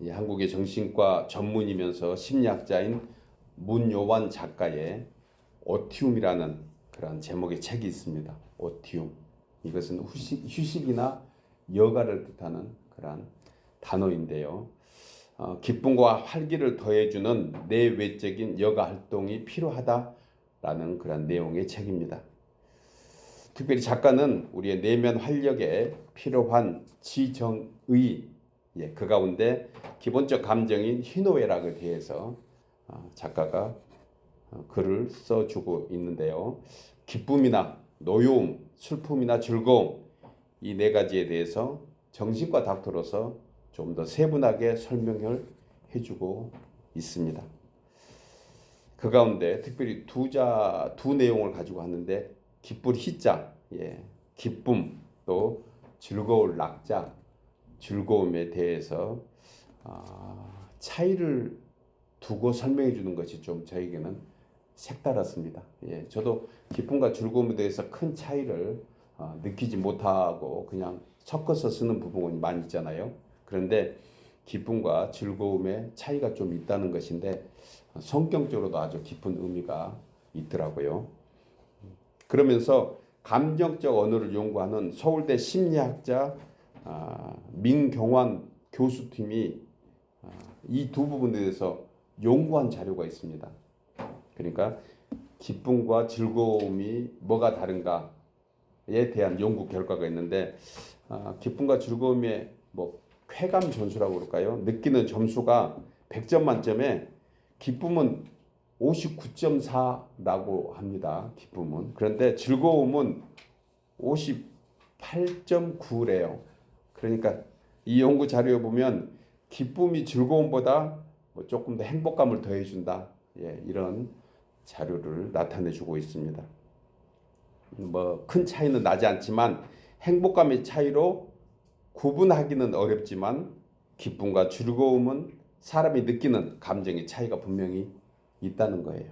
이 한국의 정신과 전문이면서 심리학자인 문요원 작가의 오티움이라는 그런 제목의 책이 있습니다. 오티움. 이것은 휴식, 휴식이나 여가를 뜻하는 그런 단어인데요. 어, 기쁨과 활기를 더해주는 내외적인 여가 활동이 필요하다라는 그런 내용의 책입니다. 특별히 작가는 우리의 내면 활력에 필요한 지정의 예, 그 가운데 기본적 감정인 희노애락에 대해서 어, 작가가 어, 글을 써주고 있는데요. 기쁨이나 노여움, 슬픔이나 즐거움 이 네 가지에 대해서 정신과 닥터로서 좀 더 세분하게 설명을 해주고 있습니다. 그 가운데 특별히 두자 두 내용을 가지고 왔는데 기쁠 희자, 예, 기쁨 또 즐거울 낙자, 즐거움에 대해서 아, 차이를 두고 설명해 주는 것이 좀 저에게는 색달았습니다. 예, 저도 기쁨과 즐거움에 대해서 큰 차이를 어, 느끼지 못하고 그냥 섞어서 쓰는 부분이 많이 있잖아요. 그런데 기쁨과 즐거움의 차이가 좀 있다는 것인데 어, 성경적으로도 아주 깊은 의미가 있더라고요. 그러면서 감정적 언어를 연구하는 서울대 심리학자 아, 민경환 교수팀이 아, 이두 부분에 대해서 연구한 자료가 있습니다. 그러니까 기쁨과 즐거움이 뭐가 다른가에 대한 연구 결과가 있는데 아, 기쁨과 즐거움의 뭐 쾌감 점수라고 그럴까요? 느끼는 점수가 100점 만점에 기쁨은 59.4라고 합니다. 기쁨은. 그런데 즐거움은 58.9래요. 그러니까 이 연구 자료에 보면 기쁨이 즐거움보다 뭐 조금 더 행복감을 더해준다. 예, 이런 자료를 나타내 주고 있습니다. 뭐 큰 차이는 나지 않지만 행복감의 차이로 구분하기는 어렵지만 기쁨과 즐거움은 사람이 느끼는 감정의 차이가 분명히 있다는 거예요.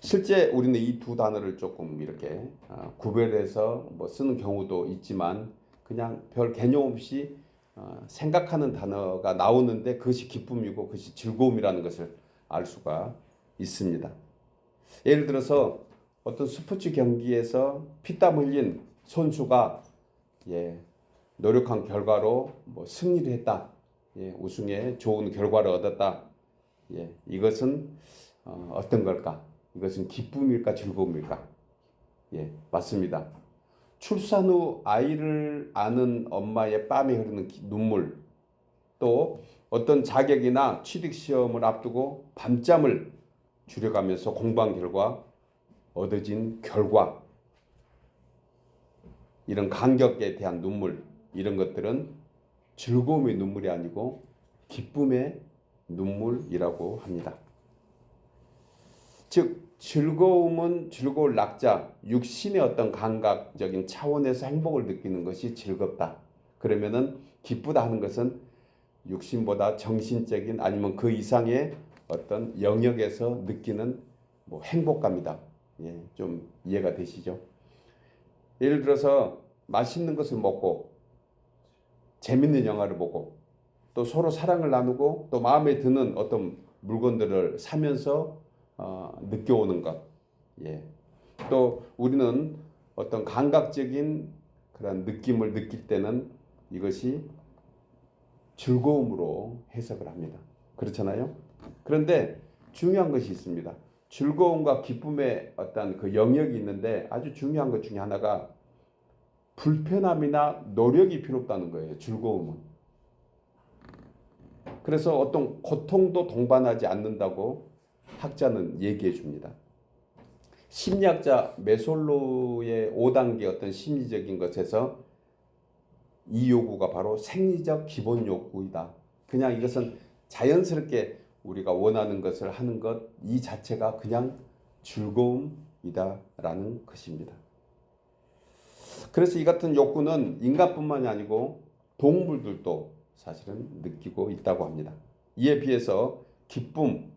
실제 우리는 이 두 단어를 조금 이렇게 어, 구별해서 뭐 쓰는 경우도 있지만 그냥 별 개념 없이 어, 생각하는 단어가 나오는데 그것이 기쁨이고 그것이 즐거움이라는 것을 알 수가 있습니다. 예를 들어서 어떤 스포츠 경기에서 피땀 흘린 선수가 예, 노력한 결과로 뭐 승리를 했다. 예, 우승에 좋은 결과를 얻었다. 예, 이것은 어, 어떤 걸까? 이것은 기쁨일까 즐거움일까? 예, 맞습니다. 출산 후 아이를 아는 엄마의 뺨에 흐르는 기- 눈물, 또 어떤 자격이나 취직 시험을 앞두고 밤잠을 줄여가면서 공부한 결과 얻어진 결과, 이런 간격에 대한 눈물, 이런 것들은 즐거움의 눈물이 아니고 기쁨의 눈물이라고 합니다. 즉 즐거움은 즐거울 낙자, 육신의 어떤 감각적인 차원에서 행복을 느끼는 것이 즐겁다. 그러면은 기쁘다 하는 것은 육신보다 정신적인 아니면 그 이상의 어떤 영역에서 느끼는 뭐 행복감이다. 예, 좀 이해가 되시죠? 예를 들어서 맛있는 것을 먹고 재밌는 영화를 보고 또 서로 사랑을 나누고 또 마음에 드는 어떤 물건들을 사면서 어, 느껴오는 것. 예. 또 우리는 어떤 감각적인 그런 느낌을 느낄 때는 이것이 즐거움으로 해석을 합니다. 그렇잖아요? 그런데 중요한 것이 있습니다. 즐거움과 기쁨의 어떤 그 영역이 있는데 아주 중요한 것 중에 하나가 불편함이나 노력이 필요 없다는 거예요. 즐거움은. 그래서 어떤 고통도 동반하지 않는다고 학자는 얘기해 줍니다. 심리학자 메솔로의 5단계 어떤 심리적인 것에서 이 요구가 바로 생리적 기본 욕구이다. 그냥 이것은 자연스럽게 우리가 원하는 것을 하는 것 이 자체가 그냥 즐거움이다라는 것입니다. 그래서 이 같은 욕구는 인간뿐만이 아니고 동물들도 사실은 느끼고 있다고 합니다. 이에 비해서 기쁨,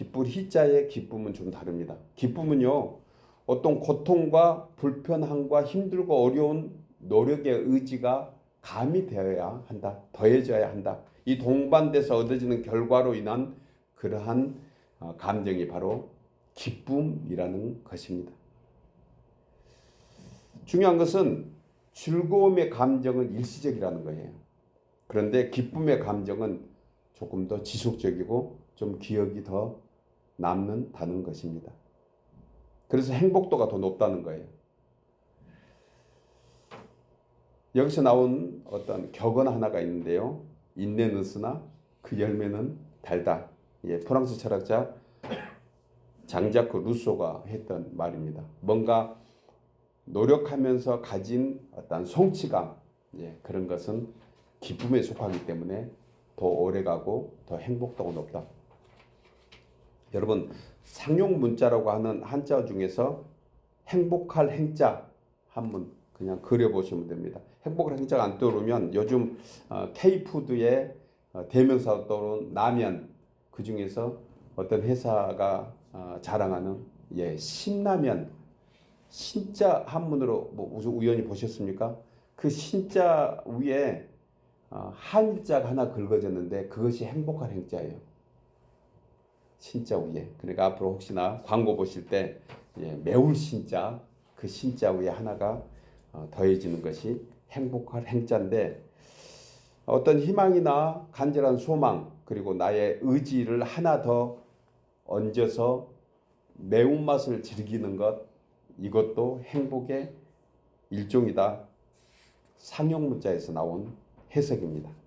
기쁠 희자의 기쁨은 좀 다릅니다. 기쁨은요, 어떤 고통과 불편함과 힘들고 어려운 노력의 의지가 가미되어야 한다, 더해져야 한다. 이 동반돼서 얻어지는 결과로 인한 그러한 어, 감정이 바로 기쁨이라는 것입니다. 중요한 것은 즐거움의 감정은 일시적이라는 거예요. 그런데 기쁨의 감정은 조금 더 지속적이고 좀 기억이 더 남는다는 것입니다. 그래서 행복도가 더 높다는 거예요. 여기서 나온 어떤 격언 하나가 있는데요. 인내는 쓰나 그 열매는 달다. 예, 프랑스 철학자 장자크 루소가 했던 말입니다. 뭔가 노력하면서 가진 어떤 성취감, 예, 그런 것은 기쁨에 속하기 때문에 더 오래가고 더 행복도가 높다. 여러분 상용 문자라고 하는 한자 중에서 행복할 행자 한번 그냥 그려보시면 됩니다. 행복할 행자가 안 떠오르면 요즘 어, K푸드의 어, 대명사로 떠오른 라면 그 중에서 어떤 회사가 어, 자랑하는 예 신라면 신자 한문으로 뭐 우연히 보셨습니까? 그 신자 위에 어, 한자가 하나 긁어졌는데 그것이 행복할 행자예요. 신자 위에. 그러니까 앞으로 혹시나 광고 보실 때 예, 매울 신자 그 신자 위에 하나가 어, 더해지는 것이 행복할 행자인데 어떤 희망이나 간절한 소망 그리고 나의 의지를 하나 더 얹어서 매운맛을 즐기는 것 이것도 행복의 일종이다. 상용 문자에서 나온 해석입니다.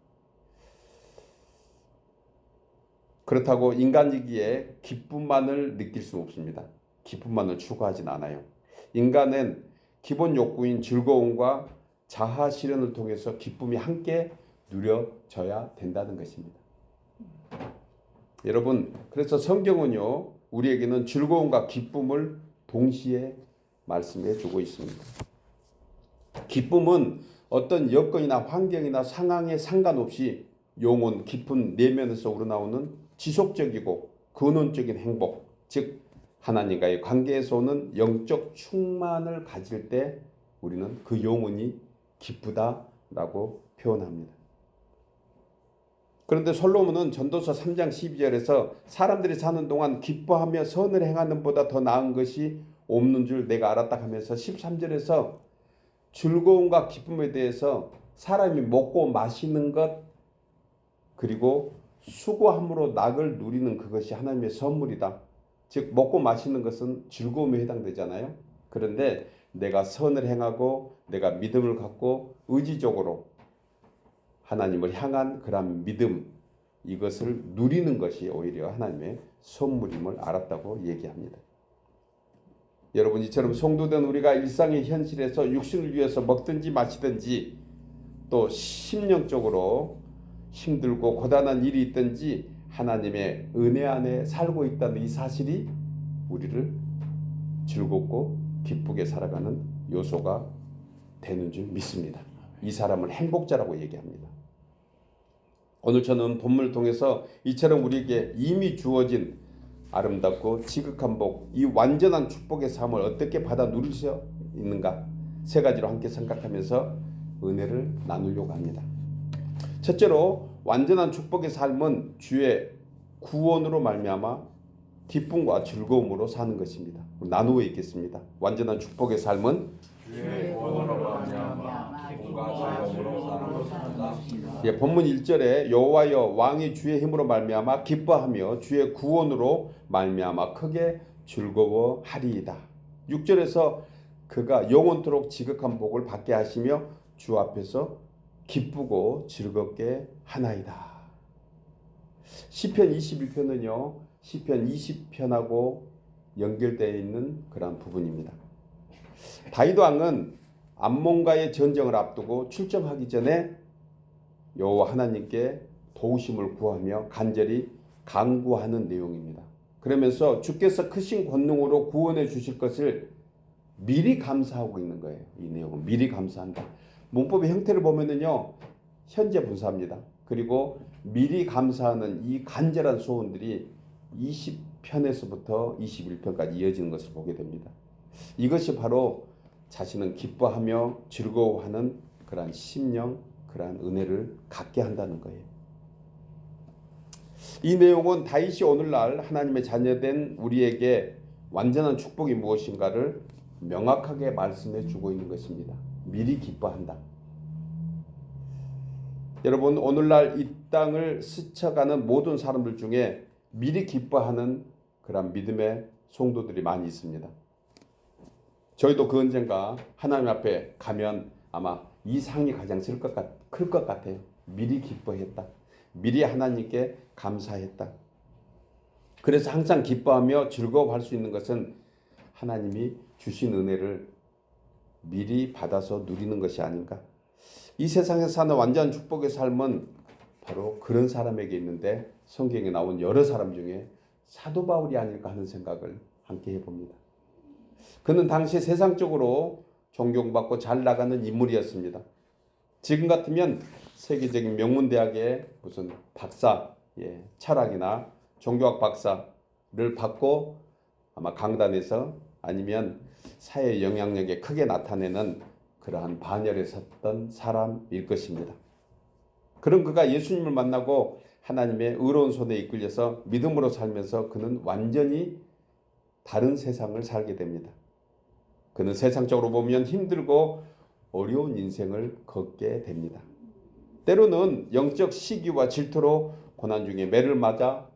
그렇다고 인간이기에 기쁨만을 느낄 수 없습니다. 기쁨만을 추구하진 않아요. 인간은 기본 욕구인 즐거움과 자아 실현을 통해서 기쁨이 함께 누려져야 된다는 것입니다. 여러분, 그래서 성경은요, 우리에게는 즐거움과 기쁨을 동시에 말씀해 주고 있습니다. 기쁨은 어떤 여건이나 환경이나 상황에 상관없이 영혼 깊은 내면에서 우러나오는 지속적이고 근원적인 행복, 즉 하나님과의 관계에서 오는 영적 충만을 가질 때 우리는 그 영혼이 기쁘다라고 표현합니다. 그런데 솔로몬은 전도서 3장 12절에서 사람들이 사는 동안 기뻐하며 선을 행하는 보다 더 나은 것이 없는 줄 내가 알았다 하면서 13절에서 즐거움과 기쁨에 대해서 사람이 먹고 마시는 것 그리고 수고함으로 낙을 누리는 그것이 하나님의 선물이다. 즉 먹고 마시는 것은 즐거움에 해당되잖아요. 그런데 내가 선을 행하고 내가 믿음을 갖고 의지적으로 하나님을 향한 그런 믿음 이것을 누리는 것이 오히려 하나님의 선물임을 알았다고 얘기합니다. 여러분 이처럼 성도된 우리가 일상의 현실에서 육신을 위해서 먹든지 마시든지 또 심령적으로 힘들고 고단한 일이 있든지 하나님의 은혜 안에 살고 있다는 이 사실이 우리를 즐겁고 기쁘게 살아가는 요소가 되는 줄 믿습니다. 이 사람을 행복자라고 얘기합니다. 오늘 저는 본문을 통해서 이처럼 우리에게 이미 주어진 아름답고 지극한 복, 이 완전한 축복의 삶을 어떻게 받아 누릴 수 있는가 세 가지로 함께 생각하면서 은혜를 나누려고 합니다. 첫째로 완전한 축복의 삶은 주의 구원으로 말미암아 기쁨과 즐거움으로 사는 것입니다. 나누어 있겠습니다. 완전한 축복의 삶은 주의 구원으로 말미암아 기쁨과 즐거움으로 사는 것입니다. 예, 본문 1절에 여호와여 왕이 주의 힘으로 말미암아 기뻐하며 주의 구원으로 말미암아 크게 즐거워하리이다. 6절에서 그가 영원토록 지극한 복을 받게 하시며 주 앞에서 기쁘고 즐겁게 하나이다. 시편 21편은요. 시편 20편하고 연결되어 있는 그런 부분입니다. 다윗 왕은 암몬과의 전쟁을 앞두고 출정하기 전에 여호와 하나님께 도우심을 구하며 간절히 간구하는 내용입니다. 그러면서 주께서 크신 권능으로 구원해 주실 것을 미리 감사하고 있는 거예요. 이 내용은 미리 감사한다. 문법의 형태를 보면은요. 현재 분사입니다. 그리고 미리 감사하는 이 간절한 소원들이 20편에서부터 21편까지 이어지는 것을 보게 됩니다. 이것이 바로 자신은 기뻐하며 즐거워하는 그러한 심령, 그러한 은혜를 갖게 한다는 거예요. 이 내용은 다윗이 오늘날 하나님의 자녀된 우리에게 완전한 축복이 무엇인가를 명확하게 말씀해 주고 있는 것입니다. 미리 기뻐한다. 여러분 오늘날 이 땅을 스쳐가는 모든 사람들 중에 미리 기뻐하는 그런 믿음의 성도들이 많이 있습니다. 저희도 그 언젠가 하나님 앞에 가면 아마 이 상이 가장 클것 같아요. 미리 기뻐했다. 미리 하나님께 감사했다. 그래서 항상 기뻐하며 즐거워할 수 있는 것은 하나님이 주신 은혜를 미리 받아서 누리는 것이 아닌가. 이 세상에서 사는 완전 축복의 삶은 바로 그런 사람에게 있는데 성경에 나온 여러 사람 중에 사도 바울이 아닐까 하는 생각을 함께 해봅니다. 그는 당시 세상적으로 존경받고 잘 나가는 인물이었습니다. 지금 같으면 세계적인 명문 대학의 무슨 박사, 예, 철학이나 종교학 박사를 받고 아마 강단에서 아니면 사회 영향력에 크게 나타내는 그러한 반열에 섰던 사람일 것입니다. 그런 그가 예수님을 만나고 하나님의 의로운 손에 이끌려서 믿음으로 살면서 그는 완전히 다른 세상을 살게 됩니다. 그는 세상적으로 보면 힘들고 어려운 인생을 걷게 됩니다. 때로는 영적 시기와 질투로 고난 중에 매를 맞아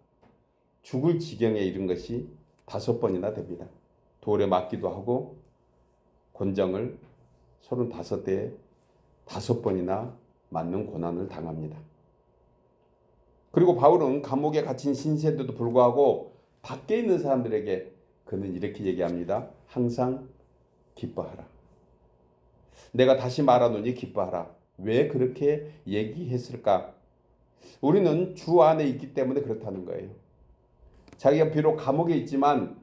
죽을 지경에 이른 것이 다섯 번이나 됩니다. 돌에 맞기도 하고 곤장을 35대에 다섯 번이나 맞는 고난을 당합니다. 그리고 바울은 감옥에 갇힌 신세에도 불구하고 밖에 있는 사람들에게 그는 이렇게 얘기합니다. 항상 기뻐하라. 내가 다시 말하노니 기뻐하라. 왜 그렇게 얘기했을까? 우리는 주 안에 있기 때문에 그렇다는 거예요. 자기가 비록 감옥에 있지만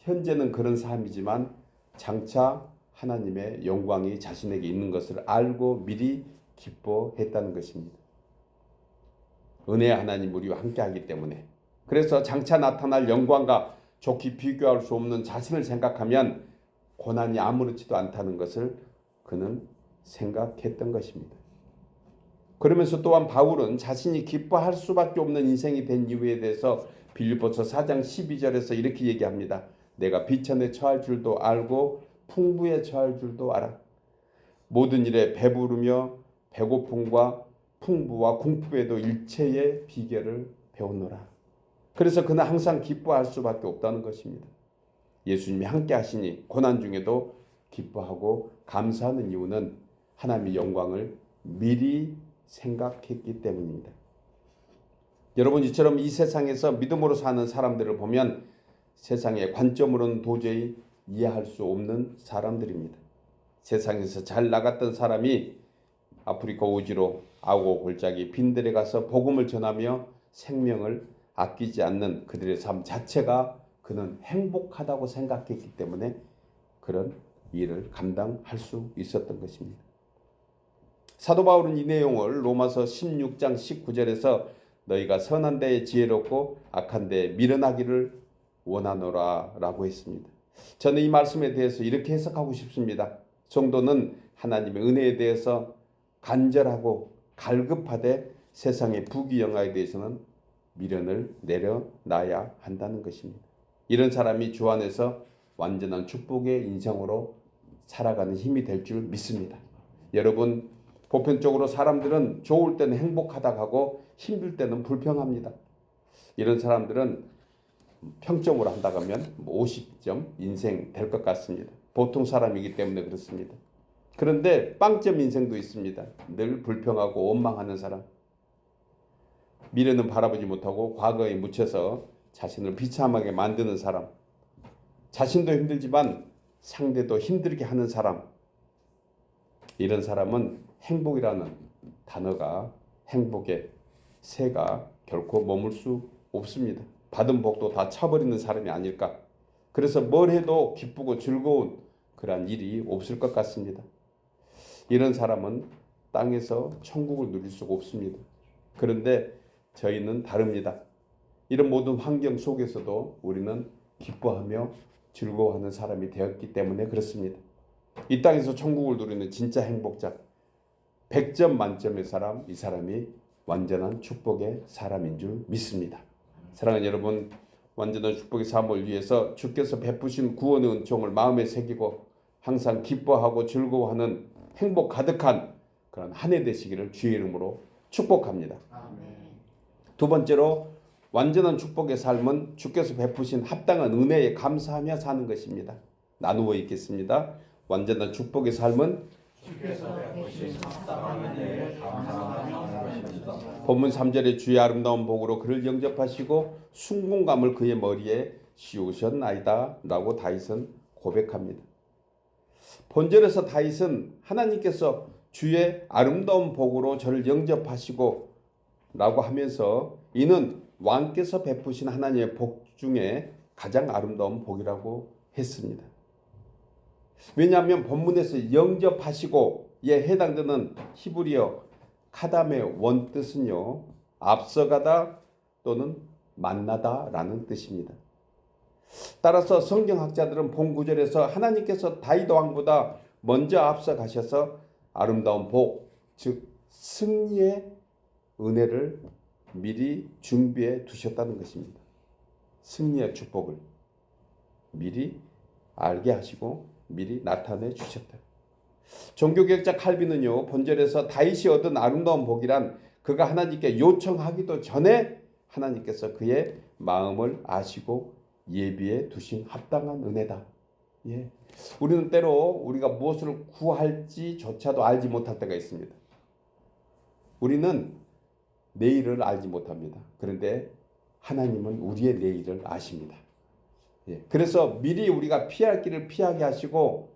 현재는 그런 삶이지만 장차 하나님의 영광이 자신에게 있는 것을 알고 미리 기뻐했다는 것입니다. 은혜의 하나님 우리와 함께하기 때문에 그래서 장차 나타날 영광과 좋게 비교할 수 없는 자신을 생각하면 고난이 아무렇지도 않다는 것을 그는 생각했던 것입니다. 그러면서 또한 바울은 자신이 기뻐할 수밖에 없는 인생이 된 이유에 대해서 빌립보서 4장 12절에서 이렇게 얘기합니다. 내가 비천에 처할 줄도 알고 풍부에 처할 줄도 알아. 모든 일에 배부르며 배고픔과 풍부와 공부에도 일체의 비결을 배웠노라. 그래서 그는 항상 기뻐할 수밖에 없다는 것입니다. 예수님이 함께 하시니 고난 중에도 기뻐하고 감사하는 이유는 하나님의 영광을 미리 생각했기 때문입니다. 여러분 이처럼 이 세상에서 믿음으로 사는 사람들을 보면 세상의 관점으로는 도저히 이해할 수 없는 사람들입니다. 세상에서 잘 나갔던 사람이 아프리카 오지로 아고 골짜기 빈들에 가서 복음을 전하며 생명을 아끼지 않는 그들의 삶 자체가 그는 행복하다고 생각했기 때문에 그런 일을 감당할 수 있었던 것입니다. 사도 바울은 이 내용을 로마서 16장 19절에서 너희가 선한 데에 지혜롭고 악한 데에 미련하기를 원하노라 라고 했습니다. 저는 이 말씀에 대해서 이렇게 해석하고 싶습니다. 성도는 하나님의 은혜에 대해서 간절하고 갈급하되 세상의 부귀영화에 대해서는 미련을 내려놔야 한다는 것입니다. 이런 사람이 주 안에서 완전한 축복의 인생으로 살아가는 힘이 될 줄 믿습니다. 여러분 보편적으로 사람들은 좋을 때는 행복하다 하고 힘들 때는 불평합니다. 이런 사람들은 평점으로 한다고 하면 50점 인생 될 것 같습니다. 보통 사람이기 때문에 그렇습니다. 그런데 빵점 인생도 있습니다. 늘 불평하고 원망하는 사람. 미래는 바라보지 못하고 과거에 묻혀서 자신을 비참하게 만드는 사람. 자신도 힘들지만 상대도 힘들게 하는 사람. 이런 사람은 행복이라는 단어가 행복의 새가 결코 머물 수 없습니다. 받은 복도 다 차버리는 사람이 아닐까. 그래서 뭘 해도 기쁘고 즐거운 그러한 일이 없을 것 같습니다. 이런 사람은 땅에서 천국을 누릴 수가 없습니다. 그런데 저희는 다릅니다. 이런 모든 환경 속에서도 우리는 기뻐하며 즐거워하는 사람이 되었기 때문에 그렇습니다. 이 땅에서 천국을 누리는 진짜 행복자, 100점 만점의 사람, 이 사람이 완전한 축복의 사람인 줄 믿습니다. 사랑하는 여러분, 완전한 축복의 삶을 위해서 주께서 베푸신 구원의 은총을 마음에 새기고 항상 기뻐하고 즐거워하는 행복 가득한 그런 한 해 되시기를 주의 이름으로 축복합니다. 두 번째로 완전한 축복의 삶은 주께서 베푸신 합당한 은혜에 감사하며 사는 것입니다. 나누어 있겠습니다. 완전한 축복의 삶은 본문 3절에 주의 아름다운 복으로 그를 영접하시고 순공감을 그의 머리에 씌우셨나이다 라고 다윗은 고백합니다. 본절에서 다윗은 하나님께서 주의 아름다운 복으로 저를 영접하시고 라고 하면서 이는 왕께서 베푸신 하나님의 복 중에 가장 아름다운 복이라고 했습니다. 왜냐하면 본문에서 영접하시고에 해당되는 히브리어 카담의 원뜻은요 앞서가다 또는 만나다라는 뜻입니다. 따라서 성경학자들은 본 구절에서 하나님께서 다윗 왕보다 먼저 앞서 가셔서 아름다운 복, 즉 승리의 은혜를 미리 준비해 두셨다는 것입니다. 승리의 축복을 미리 알게 하시고 미리 나타내 주셨다. 종교개혁자 칼빈은요 본절에서 다윗이 얻은 아름다운 복이란 그가 하나님께 요청하기도 전에 하나님께서 그의 마음을 아시고 예비해 두신 합당한 은혜다. 예. 우리는 때로 우리가 무엇을 구할지조차도 알지 못할 때가 있습니다. 우리는 내일을 알지 못합니다. 그런데 하나님은 우리의 내일을 아십니다. 예. 그래서 미리 우리가 피할 길을 피하게 하시고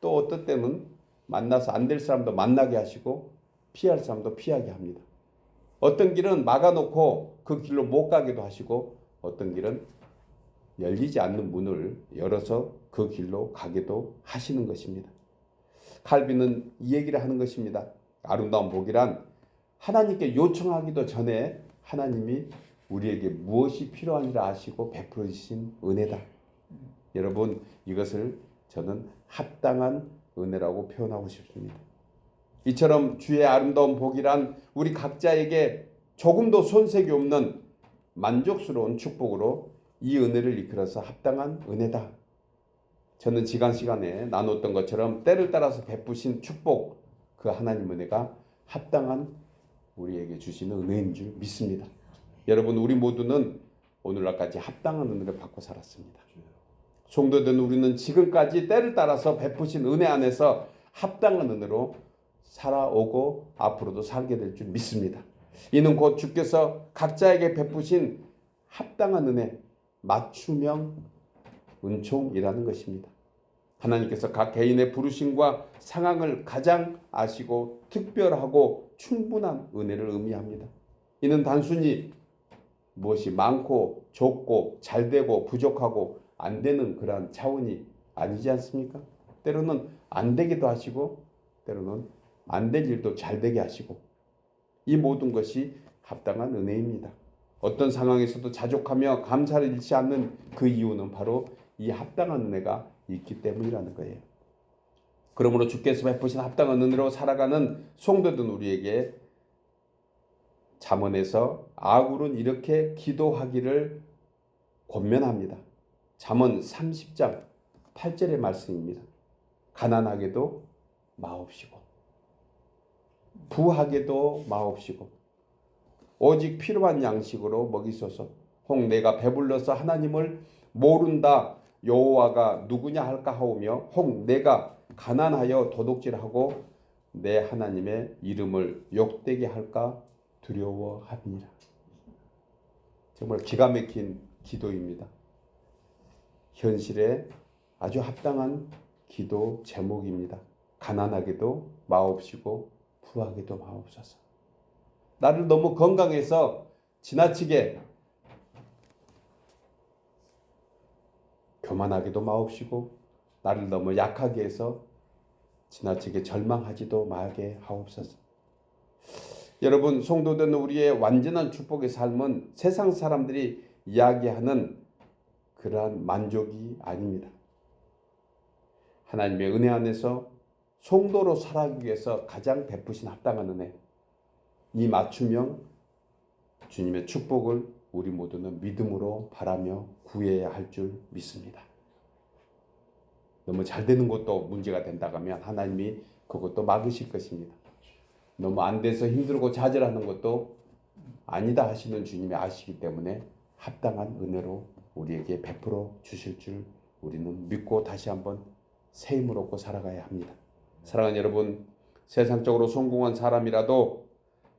또 어떤 때는 만나서 안 될 사람도 만나게 하시고 피할 사람도 피하게 합니다. 어떤 길은 막아놓고 그 길로 못 가기도 하시고 어떤 길은 열리지 않는 문을 열어서 그 길로 가게도 하시는 것입니다. 칼빈은 이 얘기를 하는 것입니다. 아름다운 복이란 하나님께 요청하기도 전에 하나님이 우리에게 무엇이 필요한지를 아시고 베풀어 주신 은혜다. 여러분 이것을 저는 합당한 은혜라고 표현하고 싶습니다. 이처럼 주의 아름다운 복이란 우리 각자에게 조금도 손색이 없는 만족스러운 축복으로 이 은혜를 이끌어서 합당한 은혜다. 저는 지간 시간에 나눴던 것처럼 때를 따라서 베푸신 축복 그 하나님 은혜가 합당한 우리에게 주시는 은혜인 줄 믿습니다. 여러분 우리 모두는 오늘날까지 합당한 은혜를 받고 살았습니다. 성도된 우리는 지금까지 때를 따라서 베푸신 은혜 안에서 합당한 은혜로 살아오고 앞으로도 살게 될 줄 믿습니다. 이는 곧 주께서 각자에게 베푸신 합당한 은혜, 맞춤형 은총이라는 것입니다. 하나님께서 각 개인의 부르심과 상황을 가장 아시고 특별하고 충분한 은혜를 의미합니다. 이는 단순히 무엇이 많고 적고 잘 되고 부족하고 안 되는 그러한 차원이 아니지 않습니까? 때로는 안 되기도 하시고 때로는 안 될 일도 잘 되게 하시고 이 모든 것이 합당한 은혜입니다. 어떤 상황에서도 자족하며 감사를 잃지 않는 그 이유는 바로 이 합당한 은혜가 있기 때문이라는 거예요. 그러므로 주께서 베푸신 합당한 은혜로 살아가는 성도된 우리에게 잠언에서 아굴은 이렇게 기도하기를 권면합니다. 잠언 30장 8절의 말씀입니다. 가난하게도 마옵시고 부하게도 마옵시고 오직 필요한 양식으로 먹이소서. 혹 내가 배불러서 하나님을 모른다 여호와가 누구냐 할까 하오며 혹 내가 가난하여 도둑질하고 내 하나님의 이름을 욕되게 할까 두려워합니다. 정말 기가 막힌 기도입니다. 현실에 아주 합당한 기도 제목입니다. 가난하게도 마옵시고 부하게도 마옵소서. 나를 너무 건강해서 지나치게 교만하게도 마옵시고 나를 너무 약하게 해서 지나치게 절망하지도 말게 하옵소서. 여러분 성도된 우리의 완전한 축복의 삶은 세상 사람들이 이야기하는 그러한 만족이 아닙니다. 하나님의 은혜 안에서 성도로 살아가기 위해서 가장 베푸신 합당한 은혜. 이 맞춤형 주님의 축복을 우리 모두는 믿음으로 바라며 구해야 할 줄 믿습니다. 너무 잘 되는 것도 문제가 된다고 하면 하나님이 그것도 막으실 것입니다. 너무 안 돼서 힘들고 좌절하는 것도 아니다 하시는 주님이 아시기 때문에 합당한 은혜로 우리에게 베풀어 주실 줄 우리는 믿고 다시 한번 새 힘을 얻고 살아가야 합니다. 사랑하는 여러분, 세상적으로 성공한 사람이라도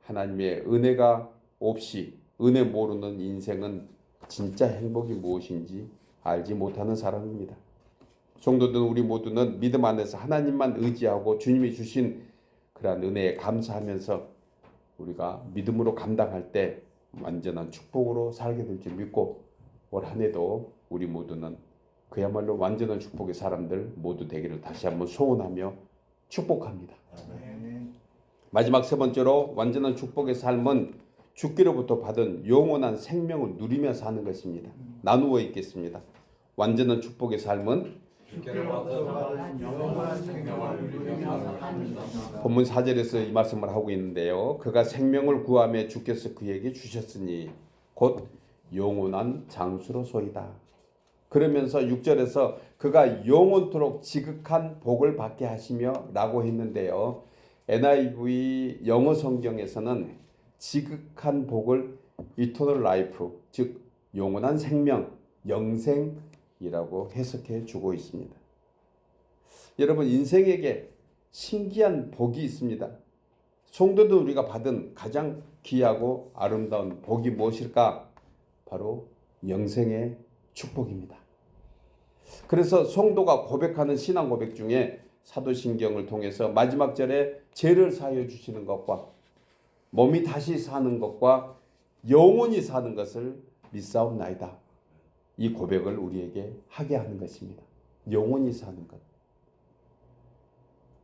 하나님의 은혜가 없이 은혜 모르는 인생은 진짜 행복이 무엇인지 알지 못하는 사람입니다. 성도들 우리 모두는 믿음 안에서 하나님만 의지하고 주님이 주신 그러한 은혜에 감사하면서 우리가 믿음으로 감당할 때 완전한 축복으로 살게 될 줄 믿고 올 한 해도 우리 모두는 그야말로 완전한 축복의 사람들 모두 되기를 다시 한번 소원하며 축복합니다. 마지막 세 번째로 완전한 축복의 삶은 죽기로부터 받은 영원한 생명을 누리며 사는 것입니다. 나누어 있겠습니다. 완전한 축복의 삶은 영원한 생명을 것입니다. 본문 4절에서 이 말씀을 하고 있는데요. 그가 생명을 구하며 주께서 그에게 주셨으니 곧 영원한 장수로소이다. 그러면서 6절에서 그가 영원토록 지극한 복을 받게 하시며 라고 했는데요. NIV 영어 성경에서는 지극한 복을 eternal life, 즉 영원한 생명, 영생 이라고 해석해 주고 있습니다. 여러분 인생에게 신기한 복이 있습니다. 성도들 우리가 받은 가장 귀하고 아름다운 복이 무엇일까? 바로 영생의 축복입니다. 그래서 성도가 고백하는 신앙 고백 중에 사도신경을 통해서 마지막 절에 죄를 사하여 주시는 것과 몸이 다시 사는 것과 영원히 사는 것을 믿사옵나이다. 이 고백을 우리에게 하게 하는 것입니다. 영원히 사는 것.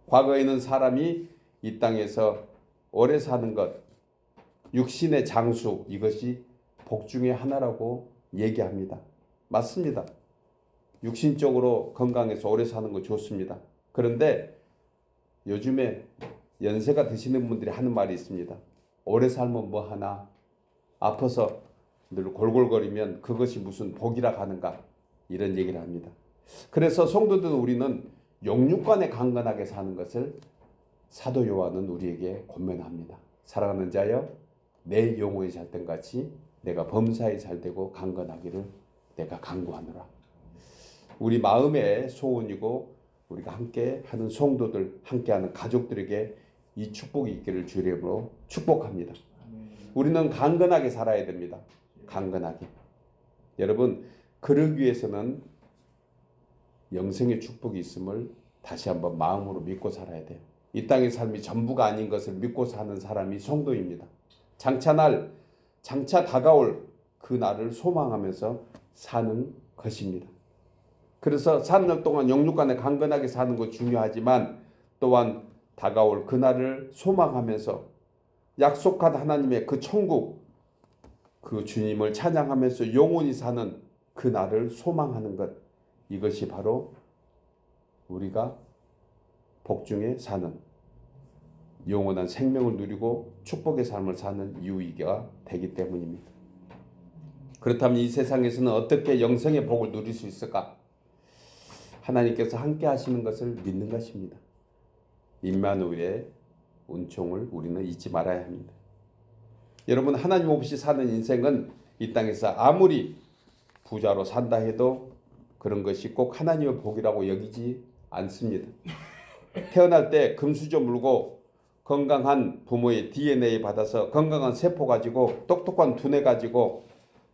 과거에는 사람이 이 땅에서 오래 사는 것, 육신의 장수 이것이 복 중의 하나라고 얘기합니다. 맞습니다. 육신적으로 건강해서 오래 사는 거 좋습니다. 그런데 요즘에 연세가 드시는 분들이 하는 말이 있습니다. 오래 살면 뭐 하나 아파서 늘 골골거리면 그것이 무슨 복이라 하는가 이런 얘기를 합니다. 그래서 성도들 우리는 영육간에 강건하게 사는 것을 사도 요한은 우리에게 권면합니다. 사랑하는 자여 내 영혼이 잘된 같이 내가 범사에 잘되고 강건하기를 내가 강구하노라. 우리 마음의 소원이고 우리가 함께 하는 성도들 함께 하는 가족들에게 이 축복이 있기를 주님으로 축복합니다. 우리는 강건하게 살아야 됩니다. 강건하게. 여러분 그러기 위해서는 영생의 축복이 있음을 다시 한번 마음으로 믿고 살아야 돼요. 이 땅의 삶이 전부가 아닌 것을 믿고 사는 사람이 성도입니다. 장차 날, 장차 다가올 그 날을 소망하면서 사는 것입니다. 그래서 사는 날 동안 영육간에 강건하게 사는 것 중요하지만 또한 다가올 그 날을 소망하면서 약속한 하나님의 그 천국, 그 주님을 찬양하면서 영원히 사는 그 날을 소망하는 것. 이것이 바로 우리가 복중에 사는 영원한 생명을 누리고 축복의 삶을 사는 이유이가 되기 때문입니다. 그렇다면 이 세상에서는 어떻게 영생의 복을 누릴 수 있을까? 하나님께서 함께 하시는 것을 믿는 것입니다. 임마누엘의 은총을 우리는 잊지 말아야 합니다. 여러분 하나님 없이 사는 인생은 이 땅에서 아무리 부자로 산다 해도 그런 것이 꼭 하나님의 복이라고 여기지 않습니다. 태어날 때 금수저 물고 건강한 부모의 DNA 받아서 건강한 세포 가지고 똑똑한 두뇌 가지고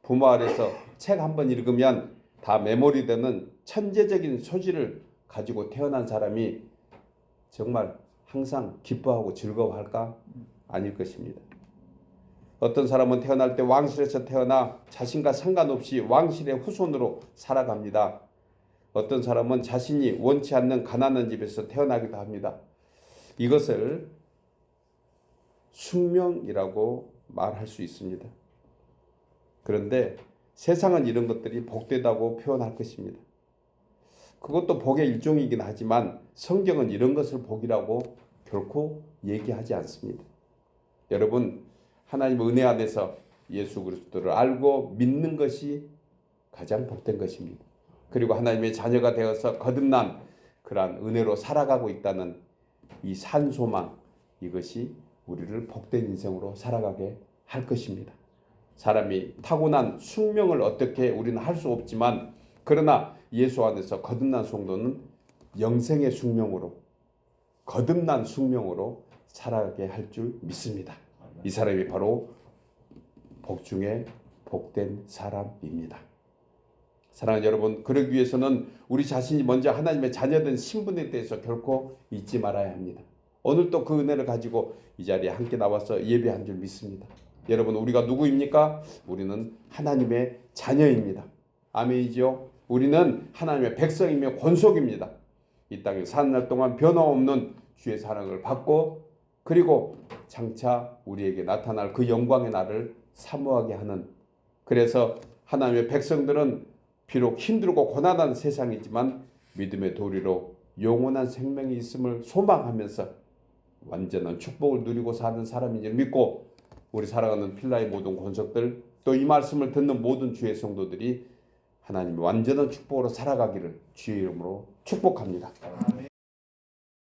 부모 아래서 책 한 번 읽으면 다 메모리 되는 천재적인 소질을 가지고 태어난 사람이 정말 항상 기뻐하고 즐거워할까? 아닐 것입니다. 어떤 사람은 태어날 때 왕실에서 태어나 자신과 상관없이 왕실의 후손으로 살아갑니다. 어떤 사람은 자신이 원치 않는 가난한 집에서 태어나기도 합니다. 이것을 숙명이라고 말할 수 있습니다. 그런데 세상은 이런 것들이 복되다고 표현할 것입니다. 그것도 복의 일종이긴 하지만 성경은 이런 것을 복이라고 결코 얘기하지 않습니다. 여러분 하나님 은혜 안에서 예수 그리스도를 알고 믿는 것이 가장 복된 것입니다. 그리고 하나님의 자녀가 되어서 거듭난 그러한 은혜로 살아가고 있다는 이 산소망 이것이 우리를 복된 인생으로 살아가게 할 것입니다. 사람이 타고난 숙명을 어떻게 우리는 할 수 없지만 그러나 예수 안에서 거듭난 성도는 영생의 숙명으로 거듭난 숙명으로 살아가게 할 줄 믿습니다. 이 사람이 바로 복 중에 복된 사람입니다. 사랑하는 여러분, 그러기 위해서는 우리 자신이 먼저 하나님의 자녀된 신분에 대해서 결코 잊지 말아야 합니다. 오늘 또 그 은혜를 가지고 이 자리에 함께 나와서 예배한 줄 믿습니다. 여러분, 우리가 누구입니까? 우리는 하나님의 자녀입니다. 아멘이죠? 우리는 하나님의 백성이며 권속입니다. 이 땅에 사는 날 동안 변함없는 주의 사랑을 받고 그리고 장차 우리에게 나타날 그 영광의 날을 사모하게 하는 그래서 하나님의 백성들은 비록 힘들고 고난한 세상이지만 믿음의 도리로 영원한 생명이 있음을 소망하면서 완전한 축복을 누리고 사는 사람인 줄 믿고 우리 살아가는 필라의 모든 권속들 또 이 말씀을 듣는 모든 주의 성도들이 하나님의 완전한 축복으로 살아가기를 주의 이름으로 축복합니다.